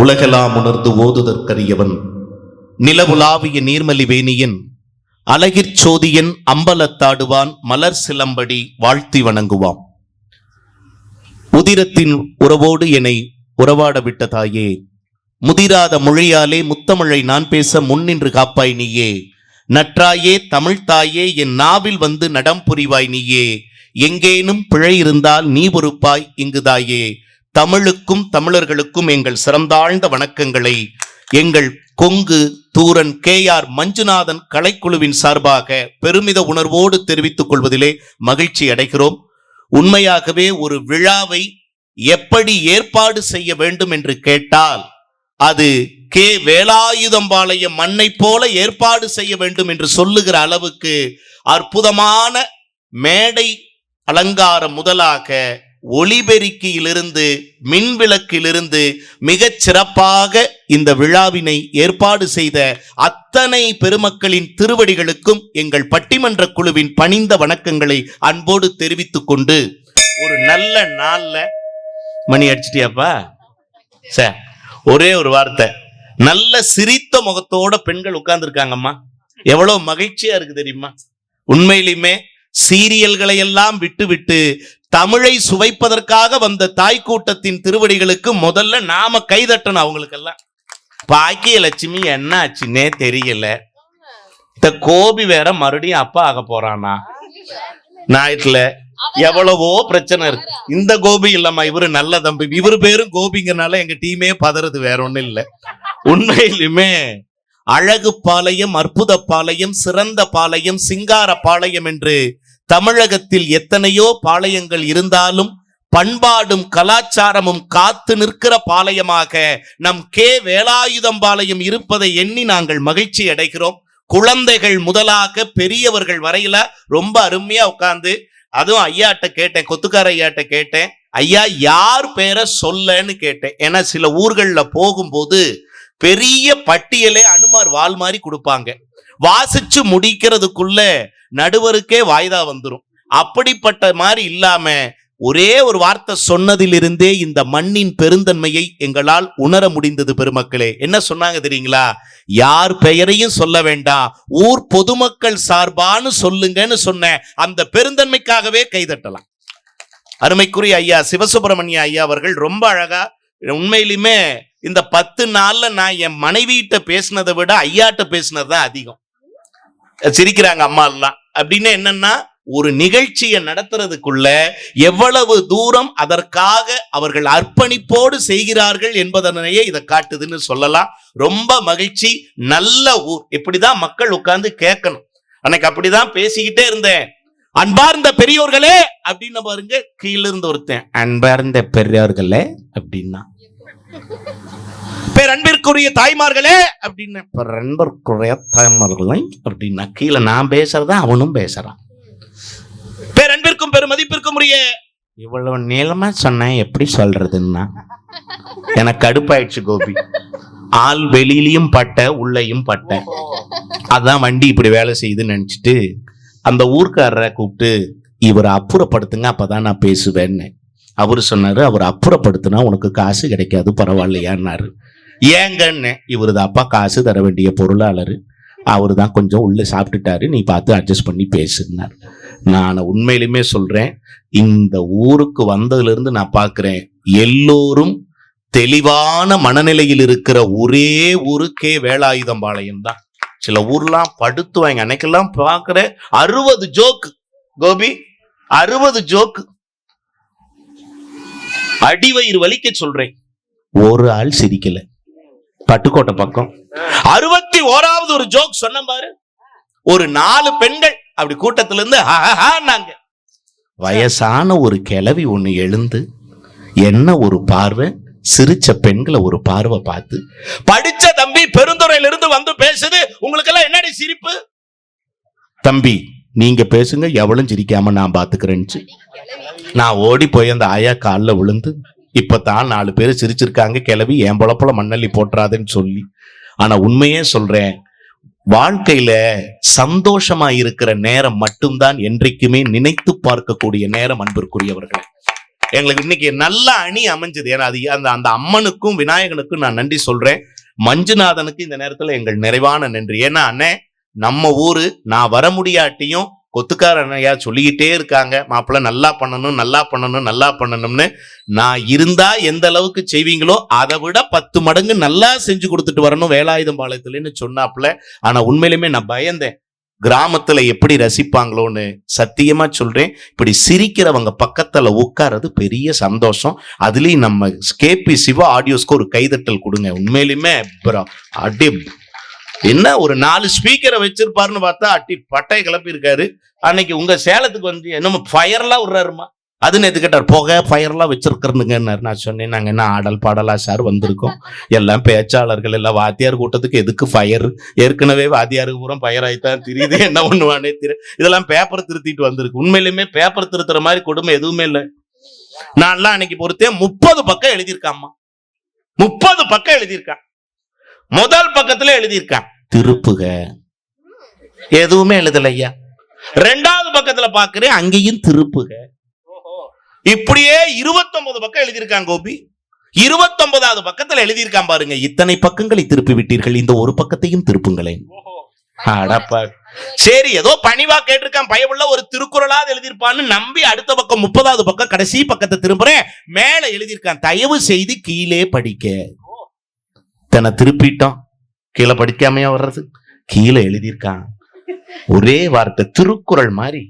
உலகெல்லாம் உணர்ந்து ஓதுதற்கரியவன். நிலவுலாவிய நீர்மலி வேணியன் அழகிற் சோதியன் அம்பலத்தாடுவான் மலர் சிலம்படி வாழ்த்தி வணங்குவான் உதிரத்தின் உறவோடு என்னை உறவாட விட்ட தாயே முதிராத மொழியாலே முத்தமிழை நான் பேச முன்னின்று காப்பாய் நீயே. நற்றாயே தமிழ்த்தாயே என் நாவில் வந்து நடம் புரிவாய் நீயே. எங்கேனும் பிழை இருந்தால் நீ பொறுப்பாய் இங்குதாயே. தமிழுக்கும் தமிழர்களுக்கும் எங்கள் சிறந்தாழ்ந்த வணக்கங்களை எங்கள் கொங்கு தூரன் கே ஆர் மஞ்சுநாதன் கலைக்குழுவின் சார்பாக பெருமித உணர்வோடு தெரிவித்துக் கொள்வதிலே மகிழ்ச்சி அடைகிறோம். உண்மையாகவே ஒரு விழாவை எப்படி ஏற்பாடு செய்ய வேண்டும் என்று கேட்டால் அது கே வேலாயுதம்பாளைய மண்ணை போல ஏற்பாடு செய்ய வேண்டும் என்று சொல்லுகிற அளவுக்கு அற்புதமான மேடை அலங்காரம் முதலாக ஒளிபெருக்கியிலிருந்து மின்விளக்கிலிருந்து மிகச் சிறப்பாக இந்த விழாவினை ஏற்பாடு செய்த அத்தனை பெருமக்களின் திருவடிகளுக்கும் எங்கள் பட்டிமன்ற குழுவின் பணிந்த வணக்கங்களை அன்போடு தெரிவித்துக் கொண்டு ஒரு நல்ல நாள்ல மணி அடிச்சிட்டியாப்பா? சார் ஒரே ஒரு வார்த்தை. நல்ல சிரித்த முகத்தோட பெண்கள் உட்கார்ந்துருக்காங்கம்மா. எவ்வளவு மகிழ்ச்சியா இருக்கு தெரியுமா? உண்மையிலுமே சீரியல்களை எல்லாம் விட்டு விட்டு தமிழை சுவைப்பதற்காக வந்த தாய் கூட்டத்தின் திருவடிகளுக்கு முதல்ல நாம கைதட்டணும் அவங்களுக்கெல்லாம். பாக்கிய லட்சுமி என்ன ஆச்சுன்னே தெரியல. இந்த கோபி வேற மறுபடியும் அப்பா ஆக போறானா? ஞாயிற்றுல எவ்வளவோ பிரச்சனை இருக்கு. இந்த கோபி இல்லம்மா இவரு நல்ல தம்பி. இவரு பேரும் கோபிங்கனால எங்க டீமே பதறது வேற ஒண்ணும் இல்ல. உண்மையிலுமே அழகு பாளையம் அற்புத பாளையம் சிறந்த பாளையம் சிங்கார பாளையம் என்று தமிழகத்தில் எத்தனையோ பாளையங்கள் இருந்தாலும் பண்பாடும் கலாச்சாரமும் காத்து நிற்கிற பாளையமாக நம் கே. வேலாயுதம் பாளையம் இருப்பதை எண்ணி நாங்கள் மகிழ்ச்சி அடைகிறோம். குழந்தைகள் முதலாக பெரியவர்கள் வரையில ரொம்ப அருமையா உட்கார்ந்து அதுவும் ஐயாட்ட கேட்டேன் கொத்துக்கார ஐயாட்ட கேட்டேன். ஐயா யார் பேரை சொல்லன்னு கேட்டேன். ஏன்னா சில ஊர்களில் போகும்போது பெரிய பட்டியலே அனுமார் வால் மாதிரி கொடுப்பாங்க. வாசிச்சு முடிக்கிறதுக்குள்ள நடுவருக்கே வாய்தா வந்துடும் அப்படிப்பட்ட மாதிரி இல்லாம ஒரே ஒரு வார்த்தை சொன்னதிலிருந்தே இந்த மண்ணின் பெருந்தன்மையை எங்களால் உணர முடிந்தது பெருமக்களே. என்ன சொன்னாங்க தெரியுங்களா? யார் பெயரையும் சொல்ல வேண்டாம். ஊர் பொதுமக்கள் சார்பான்னு சொல்லுங்கன்னு சொன்ன அந்த பெருந்தன்மைக்காகவே கைதட்டலாம். அருமைக்குரிய ஐயா சிவசுப்பிரமணிய ஐயா அவர்கள் ரொம்ப அழகா உண்மையிலுமே இந்த பத்து நாள்ல நான் என் மனைவியிட்ட பேசினதை விட ஐயாட்ட பேசினது தான் அதிகம். சிரிக்கிறாங்க அம்மா எல்லாம். அப்படின்னு என்னன்னா ஒரு நிகழ்ச்சியை நடத்துறதுக்குள்ள எவ்வளவு தூரம் அதற்காக அவர்கள் அர்ப்பணிப்போடு செய்கிறார்கள் என்பதனையே இதை காட்டுதுன்னு சொல்லலாம். ரொம்ப மகிழ்ச்சி நல்ல ஊர். இப்படிதான் மக்கள் உட்கார்ந்து கேட்கணும். அன்னைக்கு அப்படிதான் பேசிக்கிட்டே இருந்தேன். அன்பார்ந்த பெரியோர்களே அப்படின்னு பாருங்க கீழ இருந்து ஒருத்தன் அன்பார்ந்த பெரியோர்களே அப்படின்னா. பேரன்பிற்குரிய தாய்மார்களே அப்படின்னு. பேரன்பிற்குரிய தாய்மார்களே அப்படின்னா கீழே நான் பேசுறத அவனும் பேசுறான் பேரன்பிற்கும் பெருமதிப்பிற்கும் உரிய இவ்வளவு நீளமா சொன்னேன் எப்படி சொல்றதுன்னா? எனக்கு கடுப்பாயிடுச்சு கோபி. ஆள் வெளியிலயும் பட்ட உள்ளேயும் பட்ட. அதான் வண்டி இப்படி வேலை செய்யுதுன்னு நினைச்சிட்டு அந்த ஊர்க்காரரை கூப்பிட்டு இவரை அப்புறப்படுத்துங்க அப்பதான் நான் பேசுவேன்னு. அவரு சொன்னாரு அவர் அப்புறப்படுத்தினா உனக்கு காசு கிடைக்காது பரவாயில்லையான்னாரு. ஏங்கன்னு இவரு அப்பா காசு தர வேண்டிய பொருளாளர். அவரு தான் கொஞ்சம் உள்ளே சாப்பிட்டுட்டாரு. நீ பார்த்து அட்ஜஸ்ட் பண்ணி பேசுனார் நான் உண்மையிலுமே சொல்கிறேன் இந்த ஊருக்கு வந்ததுலேருந்து நான் பார்க்குறேன் எல்லோரும் தெளிவான மனநிலையில் இருக்கிற ஒரே ஊருக்கே வேலாயுதம் பாளையம் தான். சில ஊர்லாம் படுத்துவாங்க. அன்னைக்கெல்லாம் பார்க்குற அறுபது ஜோக்கு கோபி அறுபது ஜோக்கு. அடிவயிறு வலிக்க சொல்றேன். ஒரு ஆள் சிரிக்கலை. பட்டுக்கோட்டை பக்கம். அறுபத்தி ஓராவது ஒரு ஜோக் சொன்ன பாரு. ஒரு நாலு பெண்கள் அப்படி கூட்டத்துல இருந்து நாங்க வயசான ஒரு கிளவி ஒண்ணு எழுந்து என்ன ஒரு பார்வை? சிரிச்ச பெண்களை ஒரு பார்வை பார்த்து படிச்ச தம்பி பெருந்துறையில இருந்து வந்து பேசுது. உங்களுக்கு எல்லாம் என்னடி சிரிப்பு? தம்பி நீங்க பேசுங்க. எவ்வளவு சிரிக்காம நான் பாத்துக்கிறேன்னு நான் ஓடி போய் அந்த ஆயா காலில் விழுந்து இப்பதான் நாலு பேர் சிரிச்சிருக்காங்க கிளவி என் பொழப்புல மண்ணள்ளி போட்டுறாதுன்னு சொல்லி. ஆனா உண்மையே சொல்றேன் வாழ்க்கையில சந்தோஷமா இருக்கிற நேரம் மட்டும்தான் என்றைக்குமே நினைத்து பார்க்கக்கூடிய நேரம் அன்பிற்குரியவர்கள். எங்களுக்கு இன்னைக்கு நல்ல அணி அமைஞ்சது. ஏன்னா அது அந்த அந்த அம்மனுக்கும் விநாயகனுக்கும் நான் நன்றி சொல்றேன். மஞ்சுநாதனுக்கு இந்த நேரத்துல எங்கள் நிறைவான நன்றி. ஏன்னா அண்ணே நம்ம ஊரு நான் வர முடியாட்டியும் கொத்துக்கார அண்ணையா சொல்லிக்கிட்டே இருக்காங்க. மாப்பிள்ள நல்லா பண்ணணும் நல்லா பண்ணணும் நல்லா பண்ணணும்னு நான் இருந்தா எந்த அளவுக்கு செய்வீங்களோ அதை விட பத்து மடங்கு நல்லா செஞ்சு கொடுத்துட்டு வரணும் வேலாயுதம் பாளையத்துலன்னு சொன்னாப்புல. ஆனா உண்மையிலுமே நான் பயந்தேன். கிராமத்துல எப்படி ரசிப்பாங்களோன்னு சத்தியமா சொல்றேன். இப்படி சிரிக்கிறவங்க பக்கத்துல உட்கார்றது பெரிய சந்தோஷம். அதுலயும் நம்ம கேபி சிவா ஆடியோஸ்க்கு ஒரு கைதட்டல் கொடுங்க. உண்மையிலுமே அப்புறம் அடி என்ன ஒரு நாலு ஸ்பீக்கரை வச்சிருப்பாருன்னு பார்த்தா அட்டி பட்டை கிளப்பியிருக்காரு. அன்னைக்கு உங்க சேலத்துக்கு வந்து என்னமோ ஃபயர்லாம் விடுறாருமா? அதுன்னு எதுக்கிட்டார் கேட்டார்? புகை ஃபயர்லாம் வச்சிருக்கிறதுங்கன்னாரு. நான் சொன்னேன் நாங்கள் என்ன ஆடல் பாடலா சார் வந்திருக்கோம். எல்லாம் பேச்சாளர்கள் எல்லாம் வாத்தியார் கூட்டத்துக்கு எதுக்கு ஃபயர் ஏற்கனவே வாத்தியாருக்கு பூரா ஃபயர் ஆகித்தான் தெரியுது. என்ன பண்ணுவானே தெரியும் இதெல்லாம் பேப்பர் திருத்திட்டு வந்திருக்கு. உண்மையிலுமே பேப்பர் திருத்துற மாதிரி கொடுமை எதுவுமே இல்லை. நான்லாம் அன்னைக்கு பொறுத்தே முப்பது பக்கம் எழுதியிருக்காம்மா முப்பது பக்கம் எழுதியிருக்கான். முதல் பக்கத்துல எழுதியிருக்கான் திருப்புக. எதுவுமே எழுதல ஐயா. ரெண்டாவது பக்கத்துல பாக்குறேன் அங்கேயும் திருப்புக. இப்படியே 29 பக்கம் எழுதியிருக்கான் கோபி. 29வது பக்கத்துல எழுதியிருக்கான் பாருங்க இத்தனை பக்கங்களை திருப்பி விட்டீர்கள் இந்த ஒரு பக்கத்தையும் திருப்புங்களேன். சரி ஏதோ பணிவா கேட்டிருக்கான் பயமுள்ள ஒரு திருக்குறளாவது எழுதியிருப்பான்னு நம்பி அடுத்த பக்கம் முப்பதாவது பக்கம் கடைசி பக்கத்தை திரும்புறேன். மேல எழுதியிருக்கான் தயவு செய்து கீழே படிக்க. தன்னை திருப்பிட்டோம். கீழே படிக்காமையா வர்றது. கீழே எழுதியிருக்கான். ஒரே வார்த்தை திருக்குறள் மாதிரி.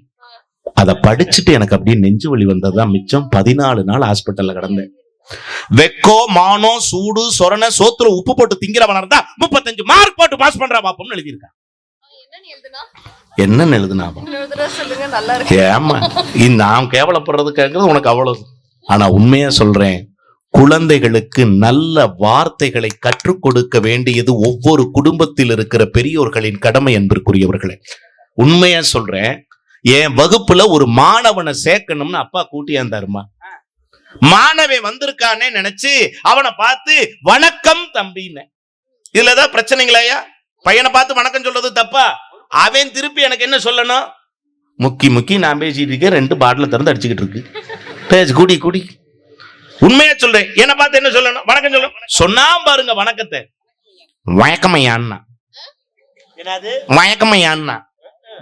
அதை படிச்சுட்டு எனக்கு அப்படியே நெஞ்சு வலி வந்ததுதான் மிச்சம் பதினாலு நாள் ஹாஸ்பிட்டல்ல கிடந்தேன். வெக்கோ மானோ சூடு சொரண சோத்துல உப்பு போட்டு திங்கிறவனா இருந்தா முப்பத்தஞ்சு மார்க் போட்டு பாஸ் பண்றா பாப்போம்னு எழுதியிருக்கான். என்னன்னு எழுதுனா சொல்லுங்க ஏமா இந்த நான் கேவலப்படுறதுக்காங்கிறது உனக்கு அவ்வளவு. ஆனா உண்மையா சொல்றேன் குழந்தைகளுக்கு நல்ல வார்த்தைகளை கற்றுக் கொடுக்க வேண்டியது ஒவ்வொரு குடும்பத்தில் இருக்கிற பெரியோர்களின் கடமை என்பதற்குரியவர்களே உண்மையா சொல்றேன் என் வகுப்புல ஒரு மாணவனை சேர்க்கணும்னு அப்பா கூட்டியாந்தாருமா மாணவன் வந்திருக்கானே நினைச்சு அவனை பார்த்து வணக்கம் தம்பின்னு. இதுலதான் பிரச்சனைங்களாயா? பையனை பார்த்து வணக்கம் சொல்றது தப்பா? அவன் திருப்பி எனக்கு என்ன சொல்லணும்? முக்கி முக்கி நான் பேசிட்டு இருக்கேன் ரெண்டு பாட்டில் திறந்து அடிச்சுக்கிட்டு இருக்கு. பேசு குடி குடி. உண்மையா சொல்றேன். என்ன பார்த்து என்ன சொல்லணும்? வணக்கம் சொல்லணும் சொன்னா பாருங்க வணக்கத்தை. மயக்கமையான்னா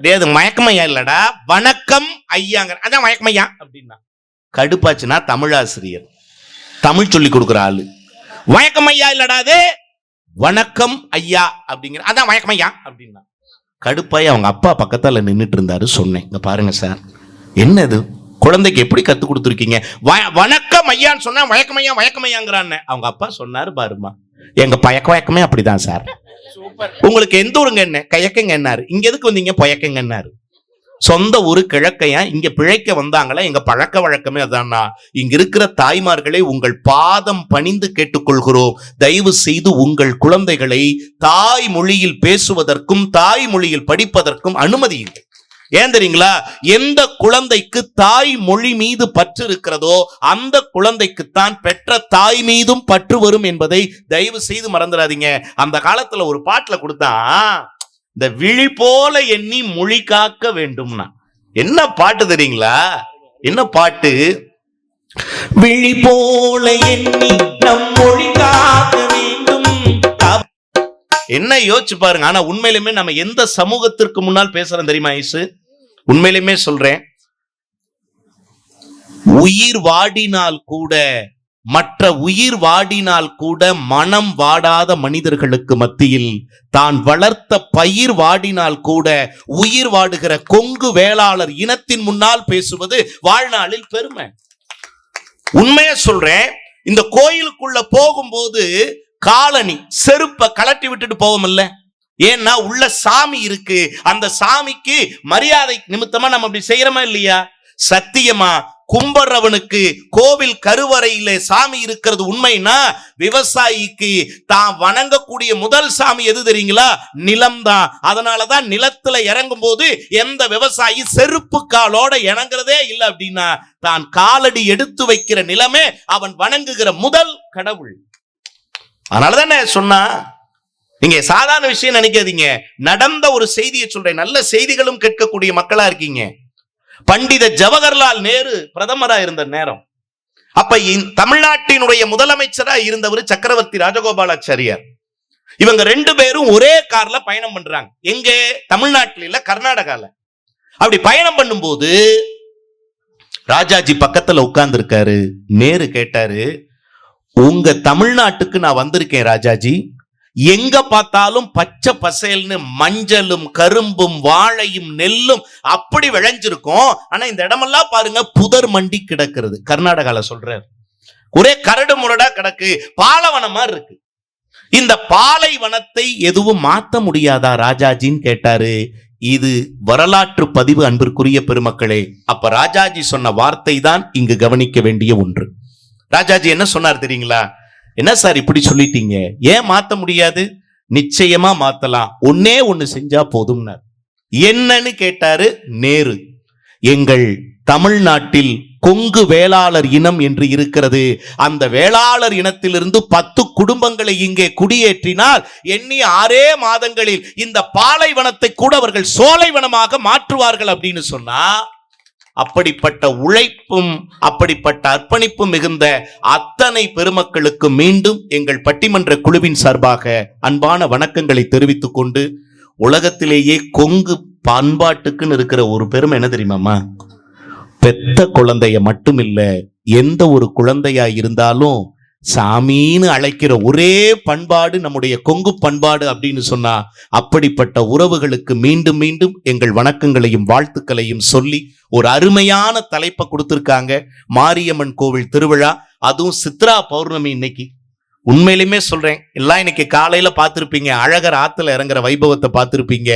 டேய் அது மயக்கமையா இல்லடா? வணக்கம் ஐயாங்க அதான் மயக்கமையா. அப்படின்னா. கடுப்பாச்சுன்னா தமிழாசிரியர். தமிழ் சொல்லி கொடுக்குற ஆளு. வணக்கம் ஐயா இல்லடா அது? வணக்கம் ஐயா அப்படிங்கிற அதான் வணக்கம் ஐயா அப்படின்னா. கடுப்பாய் அவங்க அப்பா பக்கத்தால நின்னுட்டு இருந்தாரு சொன்னேன். இங்க பாருங்க சார். என்னது? குழந்தைக்கு எப்படி கத்து கொடுத்துருக்கீங்க? வணக்கம் ஐயான்னு சொன்னா வழக்கம் ஐயா வழக்கம் ஐயாங்கிறான்னு. அவங்க அப்பா சொன்னாரு பாருமா எங்க பழக்க வழக்கமே அப்படிதான் சார். உங்களுக்கு எந்த ஊருங்க என்ன? கயக்கங்க என்னாரு இங்க எதுக்கு வந்தீங்க? பொயக்கங்க என்னாரு சொந்த ஊரு கிழக்கையா இங்க பிழைக்க வந்தாங்களா? எங்க பழக்க வழக்கமே அதானா இங்க இருக்கிற தாய்மார்களை உங்கள் பாதம் பணிந்து கேட்டுக்கொள்கிறோம். தயவு செய்து உங்கள் குழந்தைகளை தாய் மொழியில் பேசுவதற்கும் தாய் மொழியில் படிப்பதற்கும் அனுமதியுங்கள் ஏன் தெரியுங்களா? எந்த குழந்தைக்கு தாய் மொழி மீது பற்று இருக்கிறதோ அந்த குழந்தைக்குத்தான் பெற்ற தாய் மீதும் பற்று வரும் என்பதை தயவு செய்து மறந்துடாதீங்க. அந்த காலத்துல ஒரு பாட்டுல கொடுத்தா இந்த விழி போல எண்ணி மொழி காக்க வேண்டும்னா. என்ன பாட்டு தெரியுங்களா? என்ன பாட்டு? விழி போல எண்ணி நம் மொழி காக்க என்ன யோசிச்சு பாருங்க. ஆனா உண்மையிலுமே நம்ம எந்த சமூகத்திற்கு முன்னால் பேசுறோம் தெரியுமா ஐசு உண்மையிலுமே சொல்றேன். உயிர் வாடினால் கூட மற்ற உயிர் வாடினால் கூட மனம் வாடாத மனிதர்களுக்கு மத்தியில் தான் வளர்த்த பயிர் வாடினால் கூட உயிர் வாடுகிற கொங்கு வேளாளர் இனத்தின் முன்னால் பேசுவது வாழ்நாளில் பெருமை. உண்மையா சொல்றேன். இந்த கோயிலுக்குள்ள போகும்போது காலனி செருப்பை கலட்டி விட்டுட்டு போவோம்ல ஏன்னா உள்ள சாமி இருக்கு. அந்த சாமிக்கு மரியாதை நிமித்தமா நம்ம அப்படி செய்யறோமா இல்லையா? சத்தியமா கும்பறவனுக்கு கோவில் கருவறையில சாமி இருக்கிறது உண்மைனா விவசாயிக்கு தான் வணங்கக்கூடிய முதல் சாமி எது தெரியுங்களா? நிலம்தான். அதனாலதான் நிலத்துல இறங்கும் போது எந்த விவசாயி செருப்பு காலோட இறங்குறதே இல்லை அப்படின்னா தான் காலடி எடுத்து வைக்கிற நிலமே அவன் வணங்குகிற முதல் கடவுள். அதனால தானே சொன்னா நீங்க சாதாரண விஷயம் நினைக்காதீங்க. நடந்த ஒரு செய்தியை சொல்றேன். நல்ல செய்திகளும் கேட்கக்கூடிய மக்களா இருக்கீங்க. பண்டித ஜவஹர்லால் நேரு பிரதமரா இருந்த நேரம். அப்ப தமிழ்நாட்டினுடைய முதலமைச்சரா இருந்தவர் சக்கரவர்த்தி ராஜகோபாலாச்சாரியார். இவங்க ரெண்டு பேரும் ஒரே கார்ல பயணம் பண்றாங்க. எங்க? தமிழ்நாட்டில் இல்ல கர்நாடகால. அப்படி பயணம் பண்ணும்போது ராஜாஜி பக்கத்துல உட்கார்ந்து இருக்காரு நேரு கேட்டாரு உங்க தமிழ்நாட்டுக்கு நான் வந்திருக்கேன் ராஜாஜி. எங்க பார்த்தாலும் பச்சை பசேல்னு மஞ்சளும் கரும்பும் வாழையும் நெல்லும் அப்படி விளைஞ்சிருக்கும். ஆனா இந்த இடமெல்லாம் பாருங்க புதர் மண்டி கிடக்கிறது. கர்நாடகால சொல்றாரு. ஒரே கரடு முரடா கிடக்கு. பாலைவனம் மாதிரி இருக்கு. இந்த பாலைவனத்தை எதுவும் மாத்த முடியாதா ராஜாஜின்னு கேட்டாரு. இது வரலாற்று பதிவு அன்பிற்குரிய பெருமக்களே. அப்ப ராஜாஜி சொன்ன வார்த்தை தான் இங்கு கவனிக்க வேண்டிய ஒன்று. ராஜாஜி என்ன சொன்னார் தெரியுங்களா? என்ன சார் இப்படி சொல்லிட்டீங்க? ஏன் மாத்த முடியாது? நிச்சயமா மாத்தலாம். ஒன்னே ஒண்ணு செஞ்சா போதும்னார். என்னன்னு கேட்டாரு? நேரு. எங்கள் தமிழ்நாட்டில் கொங்கு வேளாளர் இனம் என்று இருக்கிறது. அந்த வேளாளர் இனத்திலிருந்து பத்து குடும்பங்களை இங்கே குடியேற்றினால் எண்ணி ஆறே மாதங்களில் இந்த பாலைவனத்தை கூட அவர்கள் சோலைவனமாக மாற்றுவார்கள் அப்படின்னு சொன்னா அப்படிப்பட்ட உழைப்பும் அப்படிப்பட்ட அர்ப்பணிப்பும் மிகுந்த அத்தனை பெருமக்களுக்கு மீண்டும் எங்கள் பட்டிமன்ற குழுவின் சார்பாக அன்பான வணக்கங்களை தெரிவித்துக் கொண்டு உலகத்திலேயே கொங்கு பண்பாட்டுக்குன்னு இருக்கிற ஒரு பெருமை என்ன தெரியுமாம்மா? பெத்த குழந்தைய மட்டும் இல்ல எந்த ஒரு குழந்தையா இருந்தாலும் சாமின்னு அழைக்கிற ஒரே பண்பாடு நம்முடைய கொங்கு பண்பாடு அப்படின்னு சொன்னா அப்படிப்பட்ட உறவுகளுக்கு மீண்டும் மீண்டும் எங்கள் வணக்கங்களையும் வாழ்த்துக்களையும் சொல்லி ஒரு அருமையான தலைப்பை கொடுத்திருக்காங்க மாரியம்மன் கோவில் திருவிழா. அதுவும் சித்ரா பௌர்ணமி இன்னைக்கு. உண்மையிலுமே சொல்றேன். எல்லாம் இன்னைக்கு காலையில பார்த்திருப்பீங்க. அழகர் ஆத்துல இறங்குற வைபவத்தை பார்த்துருப்பீங்க.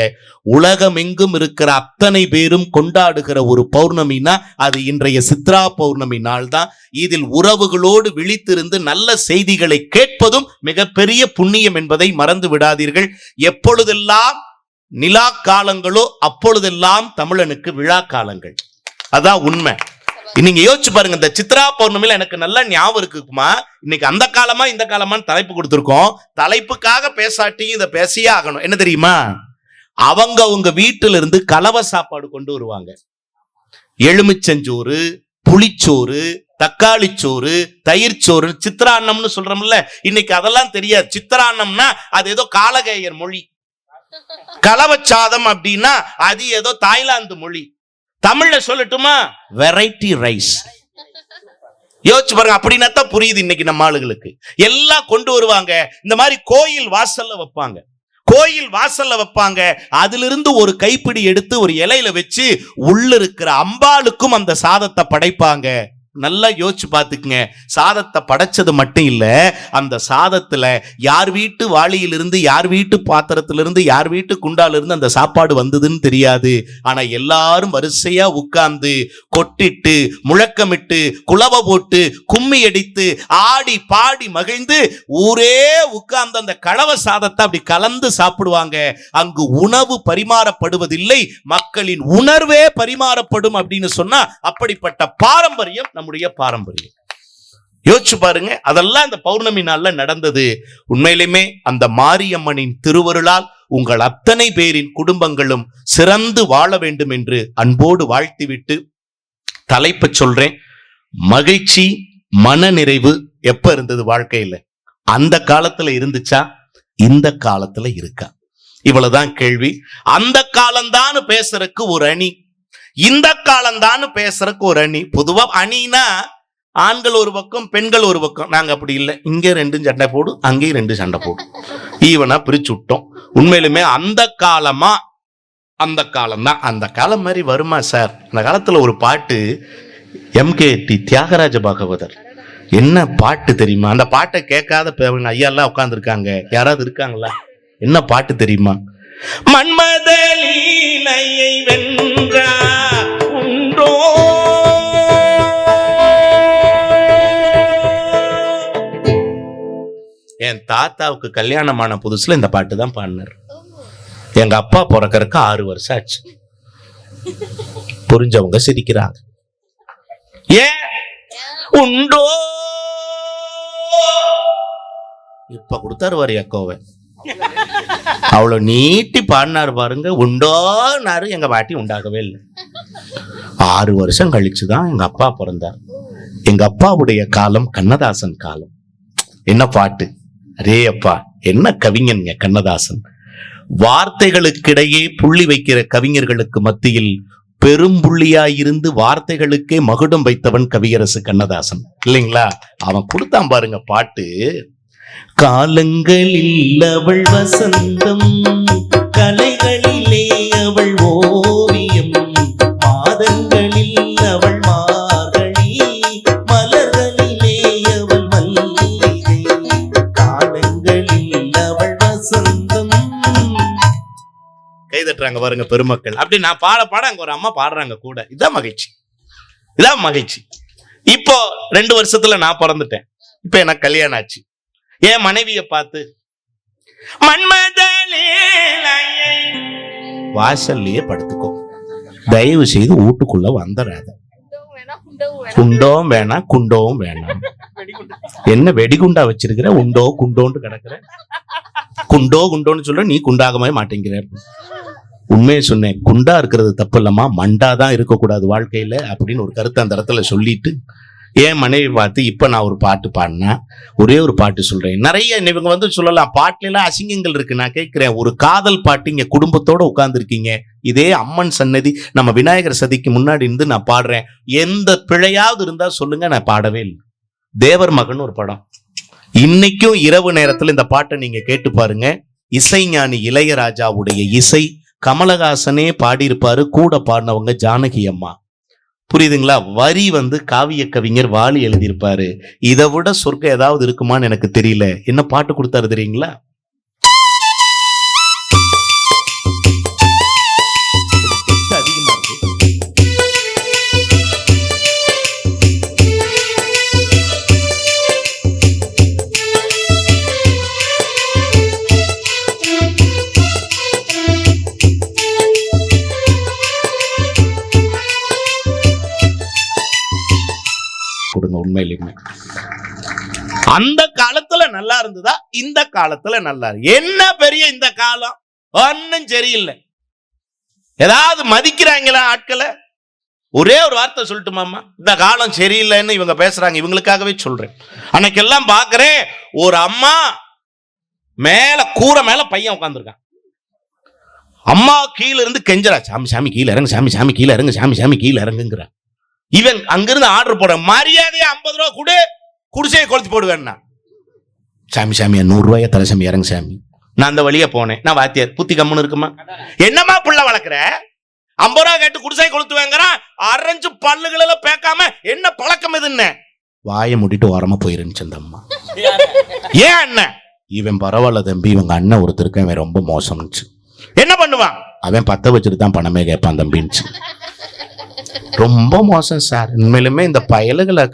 உலகமெங்கும் இருக்கிற அத்தனை பேரும் கொண்டாடுகிற ஒரு பௌர்ணமினா அது இன்றைய சித்ரா பௌர்ணமி நாள் தான் இதில் உறவுகளோடு விழித்திருந்து நல்ல செய்திகளை கேட்பதும் மிகப்பெரிய புண்ணியம் என்பதை மறந்து விடாதீர்கள். எப்பொழுதெல்லாம் நிலா காலங்களோ அப்பொழுதெல்லாம் தமிழனுக்கு விழா காலங்கள். அதான் உண்மை. நீங்க யோசிச்சு பாருங்க இந்த சித்ரா பௌர்ணமியில எனக்கு நல்ல ஞாபகம் இருக்குமா? இன்னைக்கு அந்த காலமா இந்த காலமான்னு தலைப்பு கொடுத்துருக்கோம். தலைப்புக்காக பேசாட்டியும் இதை பேசியே ஆகணும். என்ன தெரியுமா? அவங்க உங்க வீட்டுல இருந்து கலவை சாப்பாடு கொண்டு வருவாங்க. எலுமிச்சஞ்சோறு புளிச்சோறு தக்காளி சோறு தயிர் சோறு சித்திராண்ணம்னு சொல்றோம்ல இன்னைக்கு அதெல்லாம் தெரியாது. சித்திராண்ணம்னா அது ஏதோ காலகேயர் மொழி. கலவச்சாதம் அப்படின்னா அது ஏதோ தாய்லாந்து மொழி. தமிழ்ல சொல்லட்டுமா? வெரைட்டி ரைஸ் யோசிச்சு பாருங்க அப்படின்னா தான் புரியுது இன்னைக்கு நம்ம ஆளுகளுக்கு. எல்லாம் கொண்டு வருவாங்க. இந்த மாதிரி கோயில் வாசல்ல வைப்பாங்க. கோயில் வாசல்ல வைப்பாங்க. அதிலிருந்து ஒரு கைப்பிடி எடுத்து ஒரு இலையில வச்சு உள்ள இருக்கிற அம்பாளுக்கும் அந்த சாதத்தை படைப்பாங்க. நல்லா யோசிச்சு பார்த்துக்குங்க. சாதத்தை படைச்சது மட்டும் இல்ல அந்த சாதத்துல யார் வீட்டு வாளியிலிருந்து யார் வீட்டு பாத்திரத்திலிருந்து யார் வீட்டு குண்டாலிருந்து அந்த சாப்பாடு வந்ததுன்னு தெரியாது. ஆனா எல்லாரும் வரிசையா உட்கார்ந்து கொட்டிட்டு முழக்கமிட்டு குலவ போட்டு கும்மி அடித்து ஆடி பாடி மகிழ்ந்து ஊரே உட்கார்ந்து அந்த கலவை சாதத்தை அப்படி கலந்து சாப்பிடுவாங்க. அங்கு உணவு பரிமாறப்படுவதில்லை மக்களின் உணர்வே பரிமாறப்படும் அப்படின்னு சொன்னா அப்படிப்பட்ட பாரம்பரியம் நம்முடைய பாரம்பரியம். யோசிச்சு பாருங்க அதெல்லாம் இந்த பௌர்ணமி நாள்ல நடந்தது. உண்மையிலுமே அந்த மாரியம்மனின் திருவருளால் உங்கள் அத்தனை பேரின் குடும்பங்களும் சிறந்து வாழ வேண்டும் என்று அன்போடு வாழ்த்திவிட்டு தலைப்பு சொல்றேன். மகிழ்ச்சி மனநிறைவு எப்ப இருந்தது வாழ்க்கையில? அந்த காலத்துல இருந்துச்சா? இந்த காலத்துல இருக்கா? இவ்வளவுதான் கேள்வி. அந்த காலம்தான் பேசுறதுக்கு ஒரு அணி. இந்த காலம்தான் பேசுறதுக்கு ஒரு அணி. பொதுவா அணினா ஆண்கள் ஒரு பக்கம் பெண்கள் ஒரு பக்கம். நாங்க அப்படி இல்லை. இங்கே ரெண்டும் சண்டை போடும் அங்கேயும் ரெண்டு சண்டை போடும் ஈவனா பிரிச்சு விட்டோம். உண்மையிலுமே அந்த காலமா? அந்த காலம் தான் அந்த காலம் மாதிரி வருமா சார்? அந்த காலத்துல ஒரு பாட்டு எம்கே டி தியாகராஜ பாகவதர். என்ன பாட்டு தெரியுமா? அந்த பாட்டை கேட்காத பேவங்க ஐயா எல்லாம் உட்காந்துருக்காங்க யாராவது இருக்காங்களா? என்ன பாட்டு தெரியுமா? மன்மத லீலையை வென்றா உண்டோ? என் தாத்தாவுக்கு கல்யாணமான புதுசுல இந்த பாட்டு தான் பாடினார். எங்க அப்பா பிறக்கறதுக்கு ஆறு வருஷம் ஆச்சு. புரிஞ்சவங்க சிரிக்கிறாங்க. ஏன் உண்டோ? இப்ப கொடுத்தாரு வாரு எக்கோவை அவ்வளவு நீட்டி பாடினார் பாருங்க. உண்டோனாரு எங்க பாட்டி உண்டாகவே இல்லை. ஆறு வருஷம் கழிச்சு தான் எங்க அப்பா பிறந்தார். எங்க அப்பாவுடைய காலம் கண்ணதாசன் காலம். என்ன பாட்டு? அரே அப்பா என்ன கவிஞன்ங்க கண்ணதாசன்? வார்த்தைகளுக்கிடையே புள்ளி வைக்கிற கவிஞர்களுக்கு மத்தியில் பெரும் புள்ளியாயிருந்து வார்த்தைகளுக்கே மகுடம் வைத்தவன் கவியரசு கண்ணதாசன். இல்லைங்களா? அவன் கொடுத்தான் பாருங்க பாட்டு. காலங்களில் அவள் வசந்தம் கலைகளிலே அவள் ஓவியம் மாதங்களில் அவள் மார்கழி மலர்களிலே அவள் மல்லிகை காலங்களில் அவள் வசந்தம். கை தட்டுறாங்க பாருங்க பெருமக்கள். அப்படி நான் பாட பாட அங்க ஒரு அம்மா பாடுறாங்க கூட. இதான் மகிழ்ச்சி. இதான் மகிழ்ச்சி. இப்போ ரெண்டு வருஷத்துல நான் பிறந்துட்டேன். இப்ப எனக்கு கல்யாணம் ஆச்சு. என் மனைவிய பார்த்து வாசல்லையே படுத்துக்கோ. தயவு செய்து வீட்டுக்குள்ள வந்துடாத குண்டோம் வேணாம் வேணாம் குண்டோம் வேணாம். குண்டோவும் வேணாம் என்ன வெடிகுண்டா வச்சிருக்கிற? உண்டோ குண்டோன்னு கிடக்குற? குண்டோ குண்டோன்னு சொல்ல நீ குண்டாகவே மாட்டேங்கிற. உண்மையை சொன்னேன். குண்டா இருக்கிறது தப்பு இல்லம்மா. மண்டா தான் இருக்கக்கூடாது வாழ்க்கையில அப்படின்னு ஒரு கருத்து அந்த இடத்துல சொல்லிட்டு என் மனைவி பார்த்து இப்போ நான் ஒரு பாட்டு பாடினேன் ஒரே ஒரு பாட்டு சொல்கிறேன் நிறைய இவங்க வந்து சொல்லலாம் பாட்டுல அசிங்கங்கள் இருக்குது நான் கேட்குறேன் ஒரு காதல் பாட்டு இங்கே குடும்பத்தோடு உட்காந்துருக்கீங்க இதே அம்மன் சன்னதி நம்ம விநாயகர் சதிக்கு முன்னாடி இருந்து நான் பாடுறேன். எந்த பிழையாவது இருந்தால் சொல்லுங்கள் நான் பாடவே இல்லை. தேவர் மகன் ஒரு படம். இன்னைக்கும் இரவு நேரத்தில் இந்த பாட்டை நீங்கள் கேட்டு பாருங்க. இசைஞானி இளையராஜாவுடைய இசை கமலஹாசனே பாடியிருப்பாரு கூட பாடினவங்க ஜானகி அம்மா. புரியுதுங்களா? வரி வந்து காவிய கவிஞர் வாலி எழுதியிருப்பாரு. இதை விட சொர்க்கம் ஏதாவது இருக்குமான்னு எனக்கு தெரியல. என்ன பாட்டு கொடுத்தாரு தெரியுங்களா? உண்மையிலுமே. அந்த காலத்துல நல்லா இருந்ததா? இந்த காலத்துல நல்லா என்ன பெரிய இந்த காலம்? ஒன்னும் சரியில்லை. ஏதாவது மதிக்கிறாங்களா ஆட்களை? ஒரே ஒரு வார்த்தை சொல்லட்டுமாமா இந்த காலம் சரியில்லைன்னு இவங்க பேசுறாங்க இவங்களுக்காகவே சொல்றேன். அன்னைக்கெல்லாம் பாக்குறேன் ஒரு அம்மா மேல கூரை மேல பையன் உட்காந்துருக்கான் அம்மா கீழ இருந்து கெஞ்சரா சாமி சாமி கீழே இறங்கு சாமி சாமி கீழே இறங்கு சாமி சாமி கீழே இறங்குங்கிறான். இவன் அங்கிருந்து ஆர்டர் போட மரியாதையா ஐம்பது ரூபா கொடு குடிசையை கொளுத்து போடுவேன்னா. சாமி சாமி நூறுரூவாயா தலை சாமி இறங்கு சாமி. நான் அந்த வழியா போனேன். நான் வாத்தியார் புத்தி கம்முன்னு இருக்குமா? என்னம்மா புள்ள வளர்க்குற? ஐம்பது ரூபா கேட்டு குடிசை கொளுத்துவேங்கிறான் அரைஞ்சு பல்லுகளில பேக்காம என்ன பழக்கம் இதுன்னு? வாயை முடிட்டு ஓரமா போயிருந்துச்சு அந்த அம்மா ஏன் அண்ணன் இவன் பரவாயில்ல தம்பி இவங்க அண்ணன் ஒருத்தருக்கு அவன் ரொம்ப மோசம்னுச்சு. என்ன பண்ணுவான்? அவன் பத்த வச்சுட்டு தான் பணமே கேட்பான் தம்பின்னுச்சு ரொம்ப மோசம் சார் உண்மையிலுமே இந்த பயலுகளை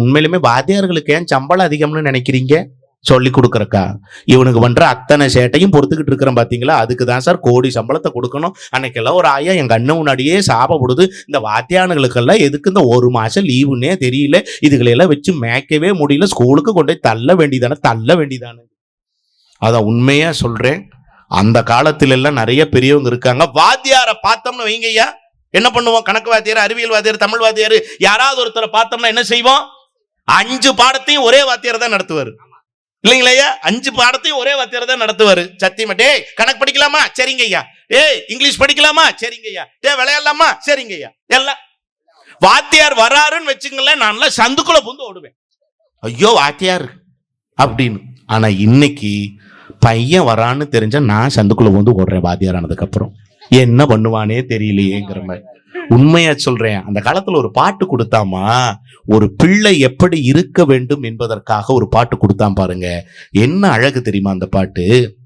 உண்மையிலுமே வாத்தியார்களுக்கு ஏன் சம்பளம் அதிகம்னு நினைக்கிறீங்க? சொல்லி கொடுக்குறக்கா? இவனுக்கு பண்ற அத்தனை சேட்டையும் பொறுத்துக்கிட்டு இருக்கிறேன் பாத்தீங்களா? அதுக்கு தான் சார் கோடி சம்பளத்தை கொடுக்கணும். அன்னைக்கெல்லாம் ஒரு ஆயா எங்கள் அண்ணன் முன்னாடியே சாபப்படுது இந்த வாத்தியானுகளுக்கெல்லாம் எதுக்கு இந்த ஒரு மாசம் லீவுன்னே தெரியல. இதுகளையெல்லாம் வச்சு மேய்க்கவே முடியல. ஸ்கூலுக்கு கொண்டு போய் தள்ள வேண்டியதானே? தள்ள வேண்டியதானே? அதான் உண்மையா சொல்றேன். அந்த காலத்துல எல்லாம் நிறைய பெரியவங்க இருக்காங்க. வாத்தியாரை பார்த்தோம்னு வைங்கய்யா என்ன பண்ணுவோம்? கணக்கு வாத்தியார் அறிவியல் வாத்தியார் தமிழ் வாத்தியார் யாராவது ஒருத்தரை பார்த்தோம்னா என்ன செய்வோம்? அஞ்சு பாடத்தையும் ஒரே வாத்தியார் தான் நடத்துவார். இல்லைங்களா அஞ்சு பாடத்தையும் ஒரே வாத்தியார் தான் நடத்துவார். சத்தியமா? டேய் கணக்கு படிக்கலாமா? சரிங்க ஐயா டேய் இங்கிலீஷ் படிக்கலாமா? சரிங்க ஐயா டே விளையாடலாமா? சரிங்க ஐயா எல்லாம். வாத்தியார் வராருன்னு வச்சுங்களேன் நான்லாம் சந்துக்குள்ள புந்து ஓடுவேன். ஐயோ வாத்தியார். அப்படின்னு. ஆனா இன்னைக்கு பையன் வரான்னு தெரிஞ்சா நான் சந்துக்குள்ள புந்து ஓடுறேன் வாத்தியார் ஆனதுக்கு அப்புறம் என்ன பண்ணுவானே தெரியலையேங்கிற மாதிரி. உண்மையா சொல்றேன். அந்த காலத்துல ஒரு பாட்டு கொடுத்தாமா? ஒரு பிள்ளை எப்படி இருக்க வேண்டும் என்பதற்காக ஒரு பாட்டு கொடுத்தான் பாருங்க. என்ன அழகு தெரியுமா அந்த பாட்டு?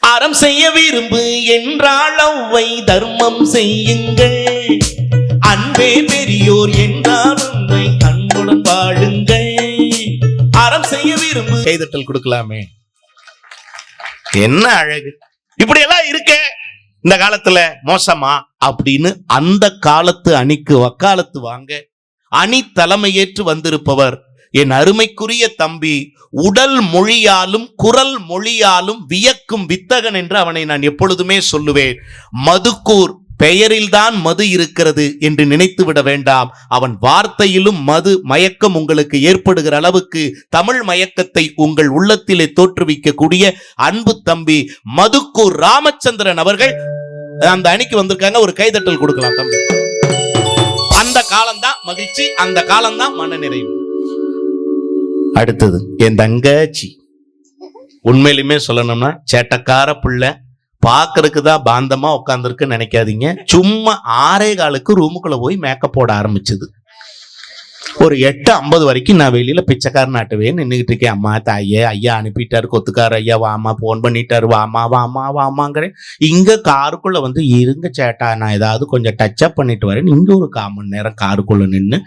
அறம் செய்ய விரும்பு என்றால் அவ்வை தர்மம் செய்யுங்கள். அன்பே பெரியோர் என்றால் உண்மை அன்புடன் வாழுங்கள். அறம் செய்ய விரும்பு. கைதட்டல் கொடுக்கலாமே. என்ன அழகு. இப்படி எல்லாம் இருக்க. இந்த காலத்துல மோசமா? அப்படின்னு அந்த காலத்து அணிக்கு வக்காலத்து வாங்க அணி தலைமையேற்று வந்திருப்பவர் என் அருமைக்குரிய தம்பி உடல் மொழியாலும் குரல் மொழியாலும் வியக்கும் வித்தகன் என்று அவனை நான் எப்பொழுதுமே சொல்லுவேன். மதுக்கூர் பெயரில்தான் மது இருக்கிறது என்று நினைத்து விட வேண்டாம். அவன் வார்த்தையிலும் மது மயக்கம் உங்களுக்கு ஏற்படுகிற அளவுக்கு தமிழ் மயக்கத்தை உங்கள் உள்ளத்திலே தோற்றுவிக்கக்கூடிய அன்பு தம்பி மதுக்கூர் ராமச்சந்திரன் அவர்கள் அந்த அணிக்கு வந்திருக்காங்க ஒரு கைதட்டல் கொடுக்கலாம் தம்பி. அந்த காலம்தான் மகிழ்ச்சி அந்த காலம்தான் மனநிறைவு. அடுத்தது என் தங்கச்சி. உண்மையிலுமே சொல்லணும்னா சேட்டக்கார புள்ள பாக்குறதுக்கு தான் பாந்தமா உட்காந்துருக்குன்னு நினைக்காதீங்க. சும்மா ஆறே காலுக்கு ரூமுக்குள்ள போய் மேக்கப் போட ஆரம்பிச்சது. ஒரு எட்டு ஐம்பது வரைக்கும் நான் வெளியில பிச்சைக்காரன் நாட்டுவே நின்றுகிட்டு இருக்கேன். அம்மா தாயே ஐயா அனுப்பிட்டார். கொத்துக்கார ஐயா வாமா ஃபோன் பண்ணிட்டார். வாமா வாமா வாமாங்கிறேன் இங்க காருக்குள்ளே வந்து இருங்க சேட்டா நான் ஏதாவது கொஞ்சம் டச் அப் பண்ணிட்டு வரேன். இங்க ஒரு கால் மணி நேரம் காருக்குள்ளே நின்று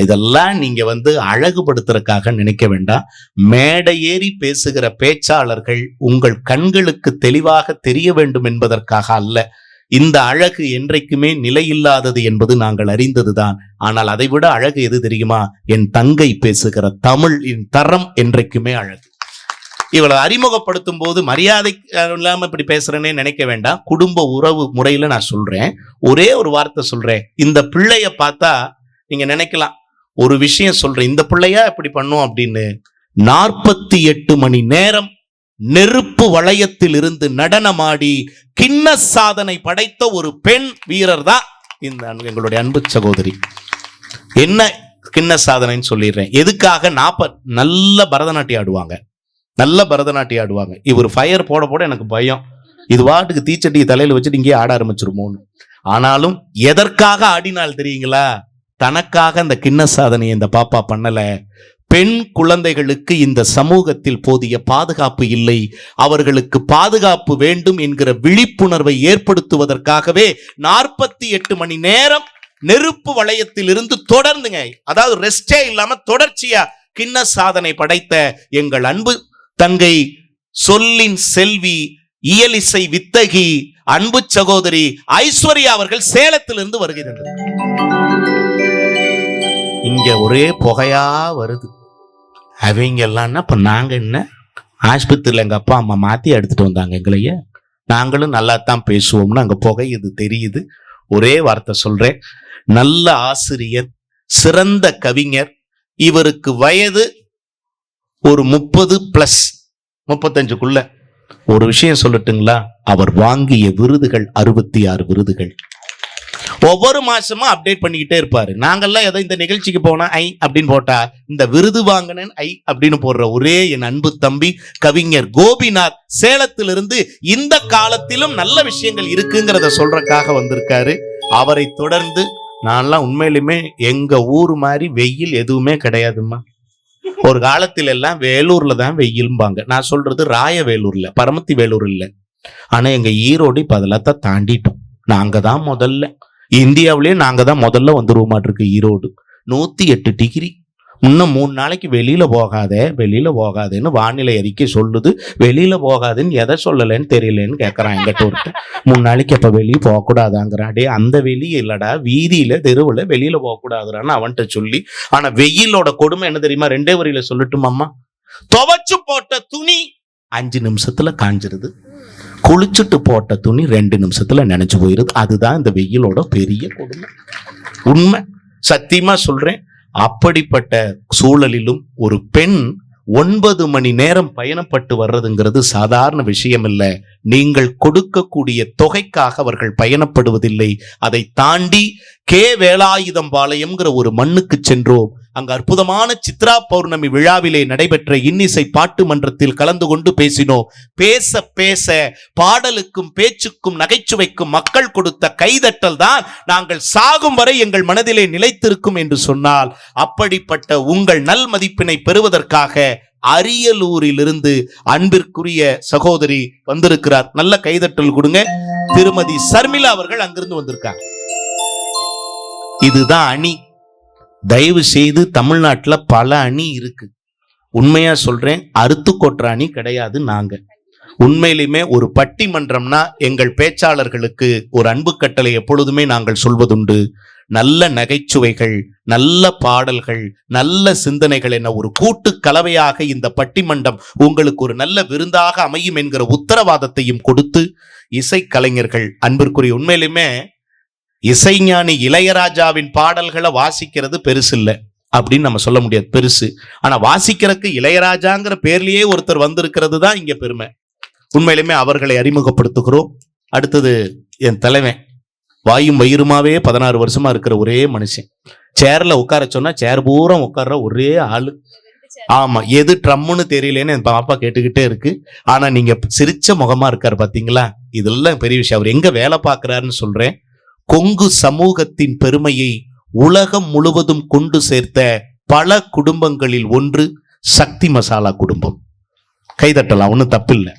இதெல்லாம் நீங்க வந்து அழகுபடுத்துறதுக்காக நினைக்க வேண்டாம். மேடை ஏறி பேசுகிற பேச்சாளர்கள் உங்கள் கண்களுக்கு தெளிவாக தெரிய வேண்டும் என்பதற்காக அல்ல. இந்த அழகு என்றைக்குமே நிலையில்லாதது என்பது நாங்கள் அறிந்ததுதான். ஆனால் அதைவிட அழகு எது தெரியுமா? என் தங்கை பேசுகிற தமிழின் தரம் என்றைக்குமே அழகு. இவளை அறிமுகப்படுத்தும் போது மரியாதை இல்லாம இப்படி பேசுறேனே நினைக்க வேண்டாம். குடும்ப உறவு முறையில நான் சொல்றேன். ஒரே ஒரு வார்த்தை சொல்றேன். இந்த பிள்ளைய பார்த்தா நீங்க நினைக்கலாம். ஒரு விஷயம் சொல்றேன். இந்த பிள்ளையா இப்படி பண்ணும் அப்படின்னு. நாற்பத்தி எட்டு மணி நேரம் நெருப்பு வளையத்தில் இருந்து நடனமாடி கிண்ண சாதனை படைத்த ஒரு பெண் வீரர் தான் இந்த எங்களுடைய அன்பு சகோதரி. என்ன கிண்ண சாதனைன்னு சொல்லிடுறேன். எதுக்காக நாற்பத் நல்ல பரதநாட்டியம் ஆடுவாங்க. நல்ல பரதநாட்டியம் ஆடுவாங்க. இவர் ஃபயர் போட போட எனக்கு பயம். இது வாட்டுக்கு தீச்சட்டியை தலையில் வச்சுட்டு இங்கேயே ஆட ஆரம்பிச்சிருமோன்னு. ஆனாலும் எதற்காக ஆடினால் தெரியுங்களா? தனக்காக அந்த கிண்ண சாதனையை இந்த பாப்பா பண்ணலை. பெண் குழந்தைகளுக்கு இந்த சமூகத்தில் போதிய பாதுகாப்பு இல்லை. அவர்களுக்கு பாதுகாப்பு வேண்டும் என்கிற விழிப்புணர்வை ஏற்படுத்துவதற்காகவே நாற்பத்தி எட்டு மணி நேரம் நெருப்பு வளையத்தில் இருந்து தொடர்ந்துங்க. அதாவது ரெஸ்டே இல்லாம தொடர்ச்சியா கிண்ண சாதனை படைத்த எங்கள் அன்பு தங்கை சொல்லின் செல்வி இயலிசை வித்தகி அன்பு சகோதரி ஐஸ்வர்யா அவர்கள் சேலத்திலிருந்து வருகிறார்கள் இங்க ஒரே புகையா வருது. அவங்க எல்லாம்னா இப்போ நாங்கள் என்ன? ஆஸ்பத்திரியில் எங்கள் அப்பா அம்மா மாற்றி எடுத்துட்டு வந்தாங்க எங்களைய. நாங்களும் நல்லா தான் பேசுவோம்னு அங்கே புகையுது தெரியுது. ஒரே வார்த்தை சொல்றேன். நல்ல ஆசிரியர் சிறந்த கவிஞர் இவருக்கு வயது ஒரு முப்பது பிளஸ் முப்பத்தஞ்சுக்குள்ள. ஒரு விஷயம் சொல்லட்டுங்களா? அவர் வாங்கிய விருதுகள் அறுபத்தி ஆறு விருதுகள். ஒவ்வொரு மாசமும் அப்டேட் பண்ணிக்கிட்டே இருப்பார். நாங்கெல்லாம் ஏதோ இந்த நிகழ்ச்சிக்கு போனா ஐ அப்படின்னு போட்டா இந்த விருது வாங்கினேன் ஐ அப்படின்னு போடுற ஒரே என் அன்பு தம்பி கவிஞர் கோபிநாத் சேலத்திலிருந்து இந்த காலத்திலும் நல்ல விஷயங்கள் இருக்குங்கிறத சொல்றக்காக வந்திருக்காரு. அவரை தொடர்ந்து நான்லாம் உண்மையிலுமே எங்க ஊர் மாதிரி வெயில் எதுவுமே கிடையாதும்மா. ஒரு காலத்துல எல்லாம் வேலூர்ல தான் வெயிலும்பாங்க. நான் சொல்றது ராய வேலூர்ல பரமத்தி வேலூர் இல்லை. ஆனா எங்க ஈரோடு இப்ப அதெல்லாம் தான் தாண்டிட்டோம். நாங்க தான் முதல்ல. இந்தியாவிலேயே நாங்கள் தான் முதல்ல வந்துருவோமாட்டிருக்கு ஈரோடு. நூற்றி எட்டு டிகிரி இன்னும் மூணு நாளைக்கு வெளியில் போகாத வெளியில் போகாதேன்னு வானிலை அறிக்கை சொல்லுது. வெளியில் போகாதுன்னு எதை சொல்லலைன்னு தெரியலன்னு கேட்குறான் எங்கிட்ட ஒருத்தர் மூணு நாளைக்கு அப்போ வெளியே போகக்கூடாதாங்கிறான். டே அந்த வெளியே இல்லடா வீதியில் தெருவில் வெளியில் போகக்கூடாதுறான்னு அவன்கிட்ட சொல்லி ஆனால் வெயிலோட கொடுமை என்ன தெரியுமா? ரெண்டே வரியில் சொல்லட்டுமாம்மா? துவைச்சு போட்ட துணி அஞ்சு நிமிஷத்தில் காஞ்சிருது. குளிச்சுட்டு போட்ட துணி ரெண்டு நிமிஷத்துல நினைச்சு போயிருது. அதுதான் இந்த வெயிலோட பெரிய கொடுமை. உண்மை. சத்தியமா சொல்றேன். அப்படிப்பட்ட சூழலிலும் ஒரு பெண் ஒன்பது மணி நேரம் பயணப்பட்டு வர்றதுங்கிறது சாதாரண விஷயம் இல்ல நீங்கள் கொடுக்கக்கூடிய தொகைக்காக அவர்கள் பயணப்படுவதில்லை. அதை தாண்டி கே வேலாயுதம் பாளையம்ங்கிற ஒரு மண்ணுக்கு சென்றோம். அங்கு அற்புதமான சித்ரா பௌர்ணமி விழாவிலே நடைபெற்ற இன்னிசை பாட்டு மன்றத்தில் கலந்து கொண்டு பேசினோம். பேச பேச பாடலுக்கும் பேச்சுக்கும் நகைச்சுவைக்கும் மக்கள் கொடுத்த கைதட்டல் தான் நாங்கள் சாகும் வரை எங்கள் மனதிலே நிலைத்திருக்கும் என்று சொன்னால் அப்படிப்பட்ட உங்கள் நல் மதிப்பினை பெறுவதற்காக அரியலூரிலிருந்து அன்பிற்குரிய சகோதரி வந்திருக்கிறார். நல்ல கைதட்டல் கொடுங்க. திருமதி சர்மிளா அவர்கள் அங்கிருந்து வந்திருக்காங்க. இதுதான் அணி. தயவு செய்து தமிழ்நாட்டில் பல அணி இருக்கு. உண்மையா சொல்றேன் அறுத்து கொற்ற அணி கிடையாது நாங்க. உண்மையிலுமே ஒரு பட்டிமன்றம்னா எங்கள் பேச்சாளர்களுக்கு ஒரு அன்பு கட்டளை எப்பொழுதுமே நாங்கள் சொல்வதுண்டு. நல்ல நகைச்சுவைகள் நல்ல பாடல்கள் நல்ல சிந்தனைகள் என ஒரு கூட்டு கலவையாக இந்த பட்டிமன்றம் உங்களுக்கு ஒரு நல்ல விருந்தாக அமையும் என்கிற உத்தரவாதத்தையும் கொடுத்து இசைக்கலைஞர்கள் அன்பிற்குரிய உண்மையிலுமே இசைஞானி இளையராஜாவின் பாடல்களை வாசிக்கிறது பெருசு இல்லை அப்படின்னு நம்ம சொல்ல முடியாது. பெருசு. ஆனா வாசிக்கிறதுக்கு இளையராஜாங்கிற பேர்லயே ஒருத்தர் வந்திருக்கிறது தான் இங்க பெருமை. உண்மையிலுமே அவர்களை அறிமுகப்படுத்துகிறோம். அடுத்தது என் தலைவன். வாயும் வயிறுமாவே பதினாறு வருஷமா இருக்கிற ஒரே மனுஷன். சேர்ல உட்கார சொன்னா சேர் பூரா உட்கார்ற ஒரே ஆளு. ஆமா எது ட்ரம்முன்னு தெரியலேன்னு என் பாப்பா கேட்டுக்கிட்டே இருக்கு. ஆனா நீங்க சிரிச்ச முகமா இருக்காரு பாத்தீங்களா? இதெல்லாம் பெரிய விஷயம். அவர் எங்க வேலை பார்க்கறாருன்னு சொல்றேன். கொங்கு சமூகத்தின் பெருமையை உலகம் முழுவதும் கொண்டு சேர்த்த பல குடும்பங்களில் ஒன்று சக்தி மசாலா குடும்பம். கைதட்டலாம் ஒன்றும் தப்பில்லை.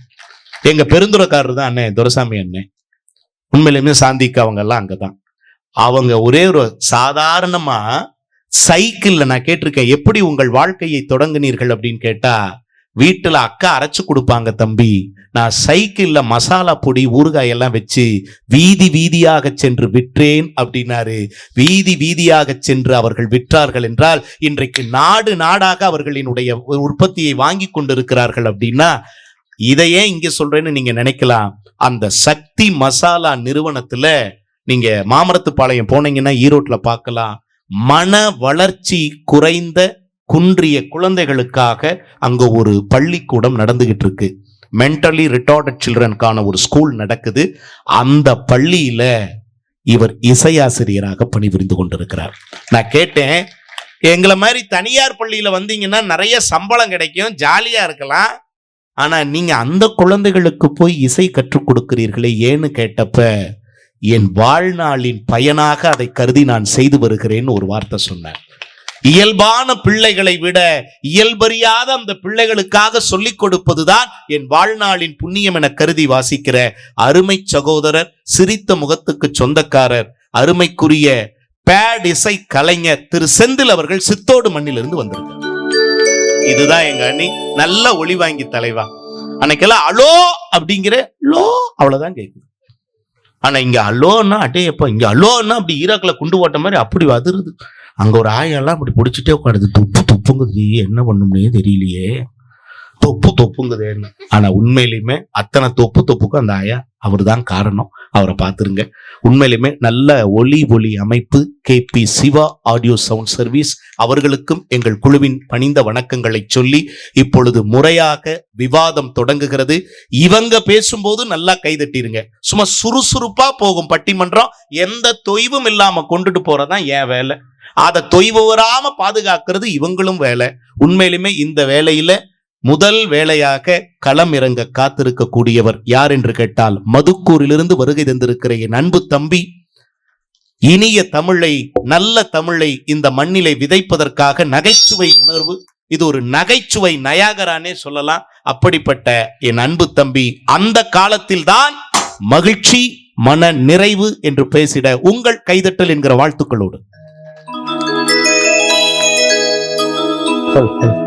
எங்க பெருந்துறக்காரர் தான் அண்ணன் துரசாமி அண்ணன் உண்மையிலுமே சாந்திக்கு அவங்க எல்லாம் அங்கதான். அவங்க ஒரே ஒரு சாதாரணமா சைக்கிள்ல நான் கேட்டிருக்கேன் எப்படி உங்கள் வாழ்க்கையை தொடங்குனீர்கள் அப்படின்னு கேட்டா வீட்டுல அக்கா அரைச்சு கொடுப்பாங்க தம்பி. நான் சைக்கிள்ல மசாலா பொடி ஊறுகாய் எல்லாம் வச்சு வீதி வீதியாக சென்று விற்றேன் அப்படின்னாரு. வீதி வீதியாக சென்று அவர்கள் விற்றார்கள் என்றால் இன்றைக்கு நாடு நாடாக அவர்களினுடைய உற்பத்தியை வாங்கி கொண்டிருக்கிறார்கள் அப்படின்னா இதையே இங்க சொல்றேன்னு நீங்க நினைக்கலாம். அந்த சக்தி மசாலா நிறுவனத்துல நீங்க மாமரத்துப்பாளையம் போனீங்கன்னா ஈரோட்ல பார்க்கலாம். மன வளர்ச்சி குறைந்த குன்றிய குழந்தைகளுக்காக அங்கே ஒரு பள்ளிக்கூடம் நடந்துகிட்டு இருக்கு மென்டலி ரிட்டார்டட் சில்ட்ரனுக்கான ஒரு ஸ்கூல் நடக்குது. அந்த பள்ளியில இவர் இசையாசிரியராக பணிபுரிந்து கொண்டிருக்கிறார். நான் கேட்டேன் எங்களை மாதிரி தனியார் பள்ளியில வந்தீங்கன்னா நிறைய சம்பளம் கிடைக்கும் ஜாலியா இருக்கலாம். ஆனா நீங்க அந்த குழந்தைகளுக்கு போய் இசை கற்றுக் கொடுக்கிறீர்களே ஏன்னு கேட்டப்ப என் வாழ்நாளின் பயனாக அதை கருதி நான் செய்து வருகிறேன்னு ஒரு வார்த்தை சொன்னேன் இயல்பான பிள்ளைகளை விட இயல்பறியாத அந்த பிள்ளைகளுக்காக சொல்லிக் கொடுப்பதுதான் என் வாழ்நாளின் புண்ணியம் என கருதி வாசிக்கிற அருமை சகோதரர் சிரித்த முகத்துக்கு சொந்தக்காரர் அருமைக்குரிய பேட் இசை கலைஞர் திரு செந்தில் அவர்கள் சித்தோடு மண்ணிலிருந்து வந்திருக்கார். இதுதான் எங்க அண்ணி நல்ல ஒளி வாங்கி தலைவா. அன்னைக்கெல்லாம் அலோ அப்படிங்கிற லோ அவ்வளவுதான் கேட்குது. ஆனா இங்க அலோன்னா அட்டேயப்பா இங்க அலோன்னா அப்படி ஈராக்கில் குண்டு ஓட்ட மாதிரி அப்படி வதருது அங்கே ஒரு ஆயெல்லாம் அப்படி பிடிச்சிட்டே உட்காருது. துப்பு துப்புங்குது. என்ன பண்ணும்னே தெரியலையே. தொப்பு தொப்புங்குதேன்னு ஆனா உண்மையிலுமே அத்தனை தொப்பு தொப்புக்கும் அந்த ஆயா அவர் தான் காரணம். அவரை பார்த்துருங்க. உண்மையிலுமே நல்ல ஒலி ஒளி அமைப்பு K P Siva audio sound service அவர்களுக்கும் எங்கள் குழுவின் பணிந்த வணக்கங்களை சொல்லி இப்பொழுது முறையாக விவாதம் தொடங்குகிறது. இவங்க பேசும்போது நல்லா கைதட்டிருங்க. சும்மா சுறுசுறுப்பா போகும் பட்டிமன்றம். எந்த தொய்வும் இல்லாம கொண்டுட்டு போறதான் என் வேலை. அதை தொய்வு வராம பாதுகாக்கிறது இவங்களும் வேலை. உண்மையிலுமே இந்த வேலையில முதல் வேலையாக களம் இறங்க காத்திருக்கக்கூடியவர் யார் என்று கேட்டால் மதுக்கூரிலிருந்து வருகை தந்திருக்கிற என் அன்பு தம்பி இனிய தமிழை நல்ல தமிழை இந்த மண்ணிலை விதைப்பதற்காக நகைச்சுவை உணர்வு. இது ஒரு நகைச்சுவை நயாகரானே சொல்லலாம். அப்படிப்பட்ட என் அன்பு தம்பி அந்த காலத்தில் தான் மகிழ்ச்சி மன நிறைவு என்று பேசிட உங்கள் கைதட்டல் என்கிற வாழ்த்துக்களோடு. சொல், சொல்.